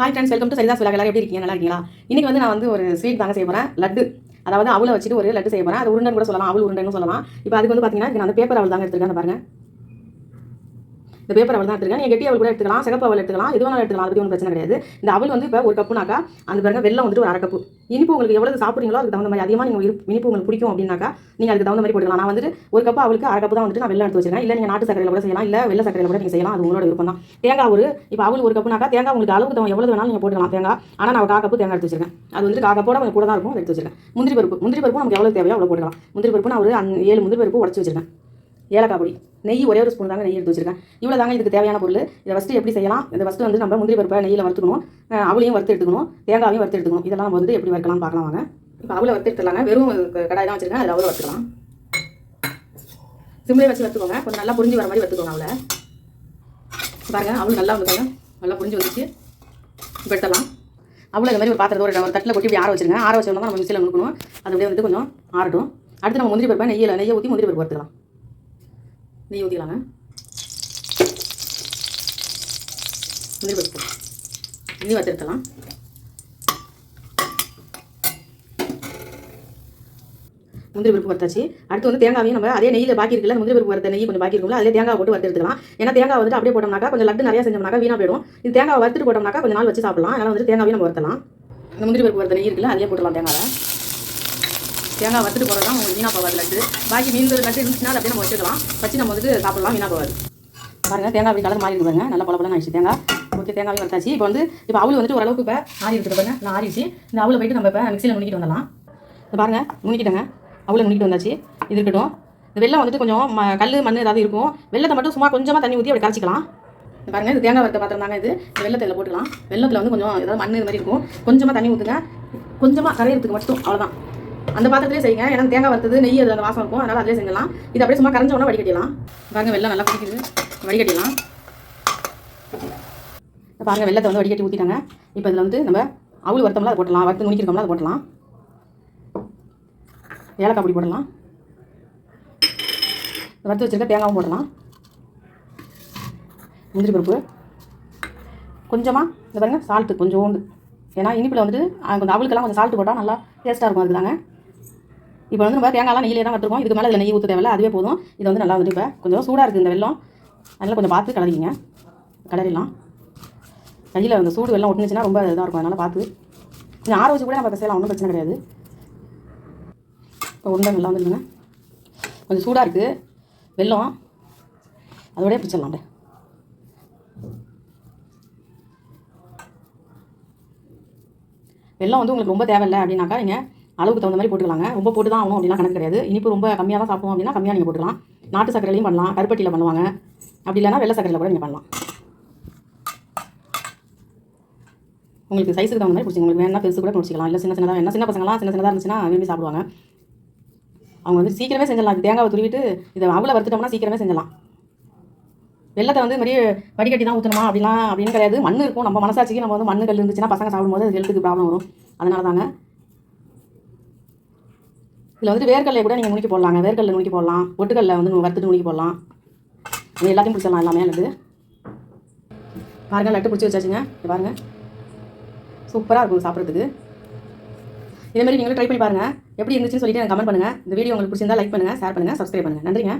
Hi friends welcome to Saritha Sula எல்லாரும் எப்படி இருக்கீங்க? நல்லா இருக்கீங்களா? இன்னைக்கு வந்து நான் வந்து ஒரு ஸ்வீட் தாங்க செய்ய போகிறேன் லட்டு. அதாவது அவளை வச்சுட்டு ஒரு லட்டு செய்ய போகிறேன் அது உருண்டன் கூட சொல்லலாம். அவள் உருண்டைன்னு சொல்லலாம். இப்போ அதுக்கு வந்து பார்த்தீங்கன்னா நான் அந்த பேப்பர் அவள் தாங்க எடுத்துருக்கேன் பாருங்க. இந்த பேப்பர் அவள் தான் எடுத்துருக்கேன் நீங்கள் கெட்டி அவள் கூட எடுத்துக்கலாம் சிகப்பு அவள் எடுத்துக்கலாம் எது வேணாலும் எடுத்துக்கலாம் அது பற்றி ஒன்றும் பிரச்சனை கிடையாது. இந்த அவள் வந்து இப்போ ஒரு கப்புனாக்கா அந்த பாருங்க வெள்ளம் வந்துட்டு ஒரு அரை கப்பு. இனிப்பு உங்களுக்கு எவ்வளவு சாப்பிட்றீங்களோ அதுக்கு தகுந்த மாதிரி அதிகமாக நீங்கள் இனிப்பு உங்களுக்கு பிடிக்கும் அப்படின்னாக்கா நீங்கள் அதுக்கு தகுந்த மாதிரி போட்டுக்கலாம். நான் வந்துட்டு ஒரு கப்பு அவளுக்கு அரை கப்பு தான் வந்துட்டு நான் வெள்ளம் எடுத்து வச்சிருக்கேன். இல்லை நீங்கள் நாட்டு சக்கரையில் கூட செய்யலாம். இல்லை வெள்ளை சக்கரையில் கூட நீங்கள் செய்யலாம். அது உங்களோட விருப்பம் தான். தேங்காய் ஒரு இப்போ அவள் ஒரு கப்புனாக்கா தேங்காய் உங்களுக்கு அளவுக்கு தகுந்த எவ்வளவு வேணாலும் நீங்கள் போட்டுக்கலாம் தேங்காய். ஆனால் நான் கா கப்பு தேங்காய் எடுத்து வச்சிருக்கேன். அது வந்து கா கப்போட கொஞ்சம் கூட தான் இருக்கும் எடுத்து வச்சிருக்கேன். முந்திரி பருப்பு முந்திரி பருப்பு நமக்கு எவ்வளோ தேவையோ அவ்வளோ போட்டுக்கலாம். முந்திரி பருப்பு நான் ஒரு ஏழு முந்திரி பருப்பு உடச்சி வச்சிருக்கேன். ஏலக்காய் பொடி. நெய் ஒரே ஒரு ஸ்பூன் தாங்க நெய் எடுத்து வச்சிருக்கேன். இவ்வளோ தாங்க இதுக்கு தேவையான பொருள். இதை ஃபஸ்ட்டு எப்படி செய்யலாம்? இந்த ஃபஸ்ட்டு வந்து நம்ம முந்திரி பருப்பை நெய்யில் வறுத்துக்கணும். அவளையும் வறுத்து எடுத்துக்கணும். தேங்காவையும் வறுத்து எடுத்துக்கணும். இதெல்லாம் வந்து எப்படி வறுக்கலாம் பார்க்கலாம் வாங்க. இப்போ அவளை வறுத்து எடுத்துடலாங்க. வெறும் கடாய் தான் வச்சுருக்கேன். அதில் அவளை வறுத்துக்கலாம். சிம்லேயே வச்சு வறுத்துக்கோங்க. கொஞ்சம் நல்லா புரிஞ்சு வர மாதிரி வறுத்துக்கோங்க அவளை. பாருங்க அவள் நல்லா வந்துருக்காங்க நல்லா புரிஞ்சு வந்துச்சு. இப்போ எடுத்துடலாம். அவ்வளோ இந்த மாதிரி ஒரு பாத்திரத்தை ஒரு ஒரு தட்டில் கொட்டி இப்படி ஆற வச்சிருங்க. ஆற வச்சோம்னா நம்ம மிக்சியில் நுணுக்கணும். அது அப்படியே வந்து கொஞ்சம் ஆறட்டும். அடுத்து நம்ம முந்திரி பருப்பை நெய்யில் நெய்யை ஊற்றி முந்திரி பருப்பு வறுத்துக்கலாம். நெய் ஊற்றிக்கலாங்க முந்திரி பருப்பு. நெய் வறுத்துக்கலாம் முந்திரி பருப்பு வறுத்தாச்சு. அடுத்து வந்து தேங்காயும் நம்ம அதே நெய்யில் பாக்கி இருக்குல்ல முந்திரி பருப்பு வறுத்த நெய் கொஞ்சம் பாக்கி இருக்கும்ல அதே தேங்காய் போட்டு வறுத்து எடுத்துக்கலாம் ஏன்னா தேங்காய் வந்துட்டு அப்படியே போட்டோம்னாக்கா கொஞ்சம் லட்டு நிறையா செஞ்சோம்னாக்கா வீணா போயிடும். இது தேங்காய் வறுத்துட்டு போட்டோம்னாக்கா கொஞ்சம் நாள் வச்சு சாப்பிடலாம். அதனால் வந்து தேங்காயும் நம்ம வறுத்தலாம். இந்த முந்திரி பருப்பு வறுத்த நெய் இருக்குல்ல அதிலே போட்டுடலாம் தேங்காவை. தேங்காய் வறுத்துட்டு போகிறது தான் உங்களுக்கு வீணா போகாது லட்டு. பாக்கி மீன் லட்டு இருந்துச்சுன்னா அதை அப்படியே நம்ம வச்சுக்கலாம். வச்சு நம்ம வந்துட்டு சாப்பிடலாம் வீணாக போகாது. பாருங்கள் தேங்காய் அப்படி கலர் மாறி இருக்கு பாருங்க. நல்லா பழப்பழம் ஆயிடுச்சு தேங்காய். ஓகே தேங்காய் வறுத்தாச்சு. இப்போ வந்து இப்போ அவள் வந்துட்டு ஓரளவுக்கு இப்போ ஆறி இருக்குது பாருங்க. நான் ஆறிச்சு இந்த அவளை போயிட்டு நம்ம இப்போ மிக்சியில் நுணிக்கிட்டு வந்துடலாம். பாருங்கள் நுணிக்கிட்டேங்க அவளை நுணிக்கிட்டு வந்தாச்சு. இது இருக்கட்டும். இந்த வெள்ளம் வந்துட்டு கொஞ்சம் ம கல் மண் ஏதாவது இருக்கும். வெள்ளத்தை மட்டும் சும்மா கொஞ்சமாக தண்ணி ஊற்றி அப்படி கரைச்சிக்கலாம். பாருங்கள் இது தேங்காய் வறுத்த பாத்திரம் தாங்க இது. வெள்ளத்தில் போட்டுக்கலாம். வெள்ளத்தில் வந்து கொஞ்சம் ஏதாவது மண் இது மாதிரி இருக்கும். கொஞ்சமாக தண்ணி ஊற்றுங்க கொஞ்சமாக கரையிறதுக்கு மட்டும் அவ்வளோதான் அந்த பாத்திரத்திலே செய்யுங்க. ஏன்னா தேங்காய் வறுத்தது நெய் அது அந்த வாசம் இருக்கும். அதனால் அதிலே செஞ்சலாம் இது அப்படியே சும்மா கரைஞ்ச உடனே வடிகட்டிடலாம். பாருங்க வெள்ளம் நல்லா குடிக்குது வடிகட்டிடலாம். இப்ப பாருங்க வெள்ளத்தை வந்து வடிகட்டி ஊற்றிட்டாங்க இப்போ இதில் வந்து நம்ம அவள் வருத்தம்லாம் அதை போட்டலாம். வறுத்து நுணிக்கிறோம்ல அதை போட்டலாம். ஏலக்காய் பொடி போடலாம். வறுத்து வச்சுருக்க தேங்காவும் போடலாம். முந்திரி பருப்பு. கொஞ்சமாக இந்த பாருங்க சால்ட்டு கொஞ்சோண்டு. ஏன்னா இனிப்பில் வந்துட்டு கொஞ்சம் அவளுக்கெல்லாம் கொஞ்சம் சால்ட்டு போட்டால் நல்லா டேஸ்ட்டாக இருக்கும் அதுதாங்க இப்போ வந்து நம்ம தேங்காய்லாம் நெய்யிலே தான் வச்சுருக்கோம் இதுக்கு மேலே இதில் நெய் ஊற்ற தேவையில்ல. அதுவே போதும். இது வந்து நல்லா வந்து இப்போ கொஞ்சம் சூடாக இருக்குது இந்த வெள்ளம் அதனால் கொஞ்சம் பார்த்து கலரிங்க கலரிடலாம். கையில் அந்த சூடு வெள்ளம் ஒட்டுனுச்சுன்னா ரொம்ப இதாக இருக்கும். அதனால் பார்த்து. கொஞ்சம் ஆற வச்சு கூட நம்ம செய்யலாம். ஒன்றும் பிரச்சனை கிடையாது. இப்போ உருண்டை நல்லா வந்துருங்க கொஞ்சம் சூடாக இருக்குது வெள்ளம் அதோடய பிடிச்சிடலாம் அப்படியே. வெள்ளம் வந்து உங்களுக்கு ரொம்ப தேவையில்லை அப்படின்னாக்கா நீங்கள் அளவுக்கு தகுந்த மாதிரி போட்டுக்கலாங்க. ரொம்ப போட்டு தான் ஆகணும் அப்படிலாம் கணக்கு கிடையாது. இனிப்பு ரொம்ப கம்மியாக தான் சாப்பிடுவோம் அப்படின்னா கம்மியாக நீங்கள் போட்டுக்கலாம். நாட்டு சக்கரையிலையும் பண்ணலாம். கருப்பட்டியில் பண்ணுவாங்க. அப்படி இல்லைன்னா வெள்ளை சக்கரையில் கூட நீங்கள் பண்ணலாம். உங்களுக்கு சைஸுக்கு தகுந்த மாதிரி பிடிச்சிங்க. உங்களுக்கு வேணா பெருசு கூட பிடிச்சிக்கலாம். இல்லை சின்ன சின்னதாக வேணா சின்ன பசங்களாம் சின்ன சின்னதாக இருந்துச்சுன்னா விரும்பி சாப்பிடுவாங்க. அவங்க வந்து சீக்கிரமே செஞ்சிடலாம். இது தேங்காவை துருவிட்டு இதை அவளை வறுத்துட்டோம்னா சீக்கிரமே செஞ்சிடலாம். வெள்ளத்தை வந்து மாதிரி வடிகட்டி தான் ஊற்றணுமா அப்படிலாம் அப்படின்னு கிடையாது. மண் இருக்கும். நம்ம மனசாட்சிக்கு நம்ம வந்து மண்ணு கல் இருந்துச்சுன்னா பசங்க சாப்பிடும்போது அது ஹெல்த்துக்கு ப்ராப்ளம் வரும். அதனால தாங்க இதில் வந்துட்டு வேர்க்கடலை கூட நீங்கள் நுணுக்கி போடலாங்க. வேர்க்கடலை நுணுக்கி போடலாம். ஒட்டுக்கல்ல வந்து வறுத்துட்டு நுணுக்கி போடலாம். இது எல்லாத்தையும் பிடிச்சிடலாம் எல்லாமே லட்டு பாருங்கள் லட்டு பிடிச்சி வச்சாச்சுங்க. பாருங்கள் சூப்பராக இருக்கும் சாப்பிட்றதுக்கு. இதே மாதிரி நீங்களும் ட்ரை பண்ணி பாருங்கள் எப்படி இருந்துச்சுன்னு சொல்லிட்டு எனக்கு கமெண்ட் பண்ணுங்கள் இந்த வீடியோ உங்களுக்கு பிடிச்சிருந்தா லைக் பண்ணுங்கள் ஷேர் பண்ணுங்கள் சப்ஸ்கிரைப் பண்ணுங்கள் நன்றிங்க.